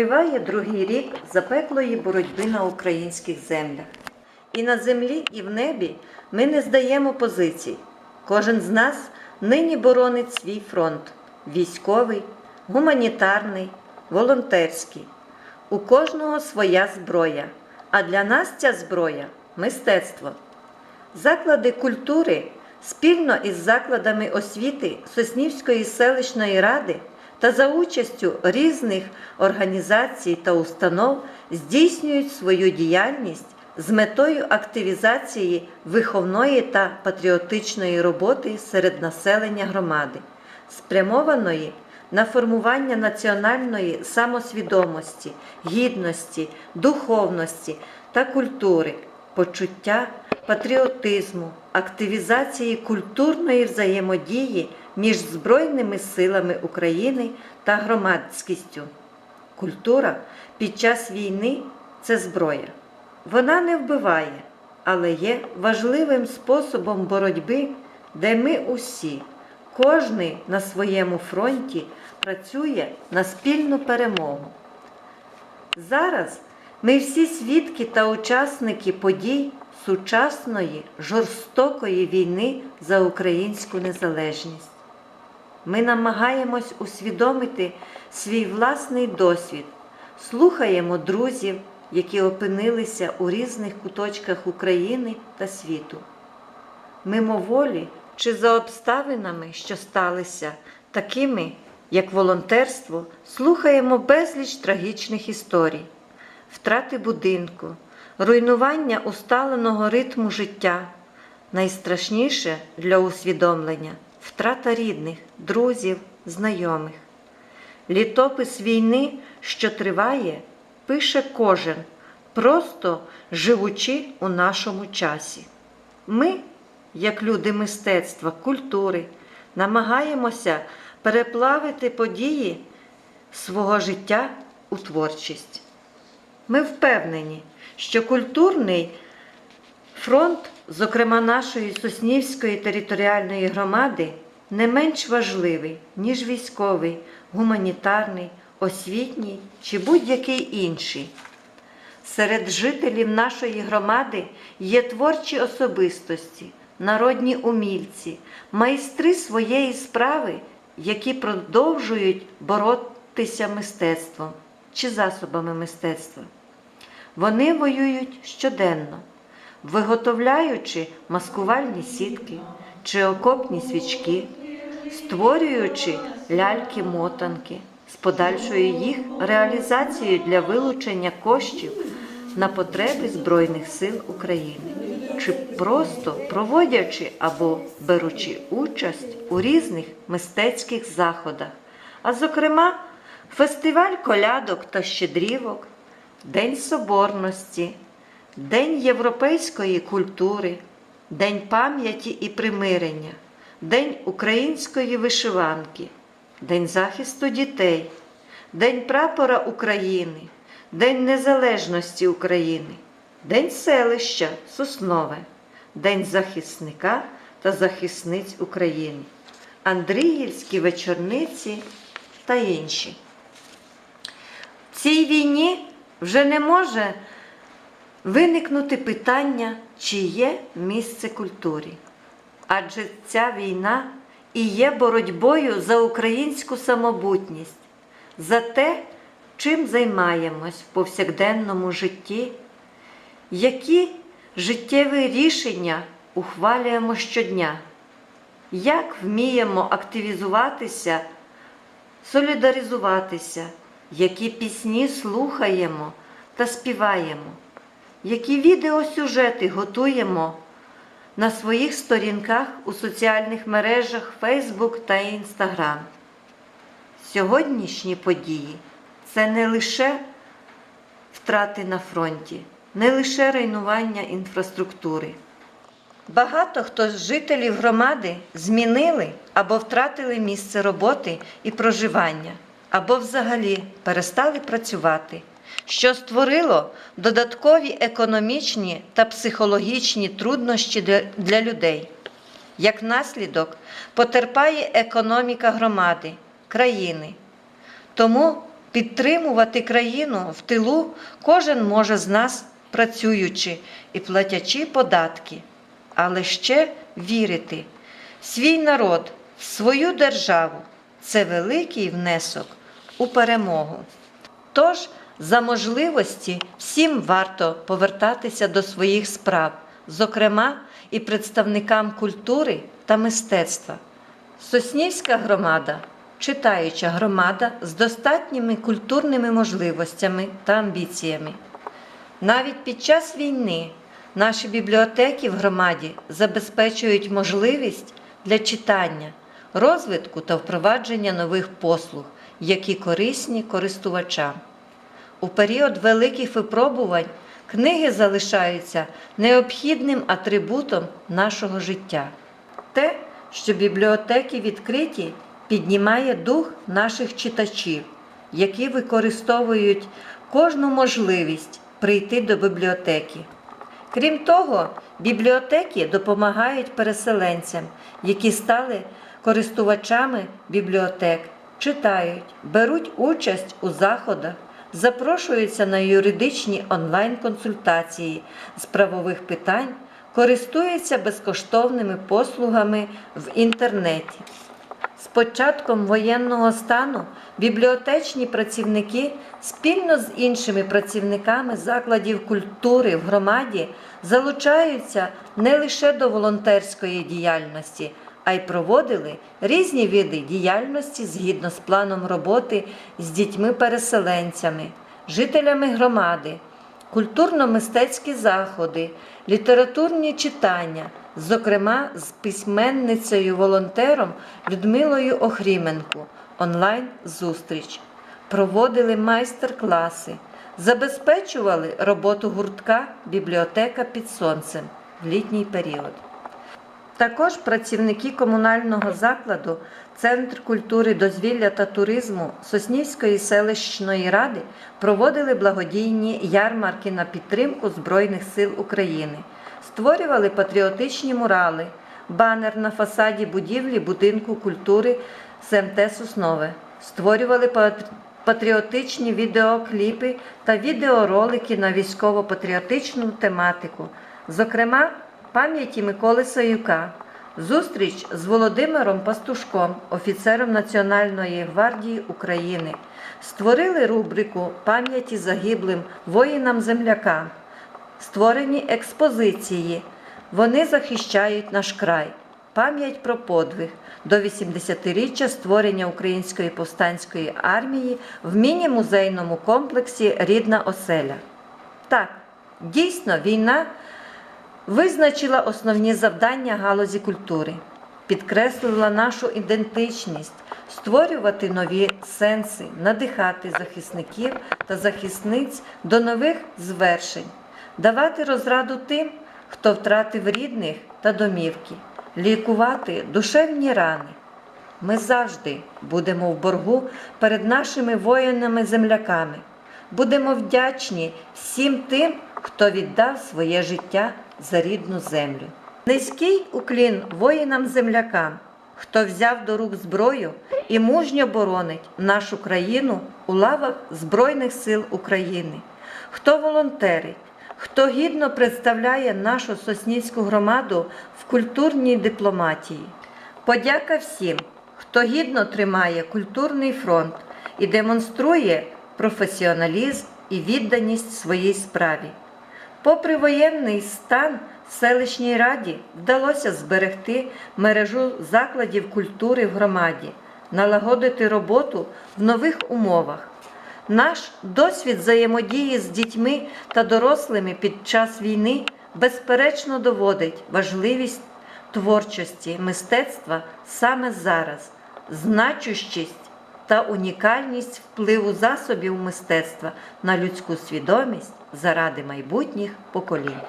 Триває другий рік запеклої боротьби на українських землях. І на землі, і в небі ми не здаємо позицій. Кожен з нас нині боронить свій фронт військовий, гуманітарний, волонтерський. У кожного своя зброя, а для нас ця зброя мистецтво. Заклади культури спільно із закладами освіти Соснівської селищної ради та за участю різних організацій та установ здійснюють свою діяльність з метою активізації виховної та патріотичної роботи серед населення громади, спрямованої на формування національної самосвідомості, гідності, духовності та культури, почуття патріотизму, активізації культурної взаємодії між Збройними силами України та громадськістю. Культура під час війни це зброя. Вона не вбиває, але є важливим способом боротьби, де ми усі, кожний на своєму фронті працює на спільну перемогу. Зараз ми всі свідки та учасники подій сучасної жорстокої війни за українську незалежність. Ми намагаємось усвідомити свій власний досвід, слухаємо друзів, які опинилися у різних куточках України та світу. Мимоволі чи за обставинами, що сталися, такими, як волонтерство, слухаємо безліч трагічних історій, втрати будинку, руйнування усталеного ритму життя, найстрашніше для усвідомлення втрата рідних, друзів, знайомих. Літопис війни, що триває, пише кожен, просто живучи у нашому часі. Ми, як люди мистецтва, культури, намагаємося переплавити події свого життя у творчість. Ми впевнені, що культурний фронт, зокрема нашої Соснівської територіальної громади, не менш важливий, ніж військовий, гуманітарний, освітній чи будь-який інший. Серед жителів нашої громади є творчі особистості, народні умільці, майстри своєї справи, які продовжують боротися мистецтвом чи засобами мистецтва. Вони воюють щоденно, виготовляючи маскувальні сітки чи окопні свічки, створюючи ляльки-мотанки з подальшою їх реалізацією для вилучення коштів на потреби Збройних сил України, чи просто проводячи або беручи участь у різних мистецьких заходах, а зокрема, фестиваль колядок та щедрівок, День Соборності, День європейської культури, День пам'яті і примирення, День української вишиванки, День захисту дітей, День прапора України, День Незалежності України, День селища Соснове, День захисника та захисниць України, Андріївські вечорниці та інші. В цій війні вже не може виникнути питання, чи є місце культурі. Адже ця війна і є боротьбою за українську самобутність, за те, чим займаємось в повсякденному житті, які життєві рішення ухвалюємо щодня, як вміємо активізуватися, солідаризуватися, які пісні слухаємо та співаємо, які відеосюжети готуємо на своїх сторінках у соціальних мережах Facebook та Instagram. Сьогоднішні події це не лише втрати на фронті, не лише руйнування інфраструктури. Багато хто з жителів громади змінили або втратили місце роботи і проживання, або взагалі перестали працювати, що створило додаткові економічні та психологічні труднощі для- людей. Як наслідок потерпає економіка громади, країни. Тому Підтримувати країну в тилу кожен може з нас, працюючи і платячи податки, але ще вірити свій народ, свою державу це великий внесок у перемогу. Тож, за можливості всім варто повертатися до своїх справ, зокрема і представникам культури та мистецтва. Соснівська громада читаюча громада з достатніми культурними можливостями та амбіціями. Навіть під час війни наші бібліотеки в громаді забезпечують можливість для читання, розвитку та впровадження нових послуг, які корисні користувачам. У період великих випробувань книги залишаються необхідним атрибутом нашого життя. Те, що бібліотеки відкриті, піднімає дух наших читачів, які використовують кожну можливість прийти до бібліотеки. Крім того, бібліотеки допомагають переселенцям, які стали користувачами бібліотек, читають, беруть участь у заходах, запрошуються на юридичні онлайн-консультації з правових питань, користуються безкоштовними послугами в інтернеті. З початком воєнного стану бібліотечні працівники спільно з іншими працівниками закладів культури в громаді залучаються не лише до волонтерської діяльності, а й проводили різні види діяльності згідно з планом роботи з дітьми-переселенцями, жителями громади, культурно-мистецькі заходи, літературні читання, зокрема з письменницею-волонтером Людмилою Охріменко, онлайн-зустріч, проводили майстер-класи, забезпечували роботу гуртка Бібліотека під сонцем в літній період. Також працівники комунального закладу Центр культури, дозвілля та туризму Соснівської селищної ради проводили благодійні ярмарки на підтримку Збройних сил України, створювали патріотичні мурали, банер на фасаді будівлі будинку культури СМТ Соснове, створювали патріотичні відеокліпи та відеоролики на військово-патріотичну тематику, зокрема пам'яті Миколи Саюка, зустріч з Володимиром Пастушком, офіцером Національної гвардії України, створили рубрику пам'яті загиблим воїнам-землякам, створені експозиції. Вони захищають наш край. Пам'ять про подвиг до 80-річчя створення Української повстанської армії в міні-музейному комплексі Рідна оселя. Так, дійсно, війна визначила основні завдання галузі культури, підкреслила нашу ідентичність, створювати нові сенси, надихати захисників та захисниць до нових звершень, давати розраду тим, хто втратив рідних та домівки, лікувати душевні рани. Ми завжди будемо в боргу перед нашими воїнами-земляками. Будемо вдячні всім тим, хто віддав своє життя за рідну землю. Низький уклін воїнам-землякам, хто взяв до рук зброю і мужньо боронить нашу країну у лавах Збройних сил України, хто волонтерить, хто гідно представляє нашу соснівську громаду в культурній дипломатії. Подяка всім, хто гідно тримає культурний фронт і демонструє професіоналізм і відданість своїй справі. Попри воєнний стан, селищній раді вдалося зберегти мережу закладів культури в громаді, налагодити роботу в нових умовах. Наш досвід взаємодії з дітьми та дорослими під час війни безперечно доводить важливість творчості, мистецтва саме зараз, значущість та унікальність впливу засобів мистецтва на людську свідомість заради майбутніх поколінь.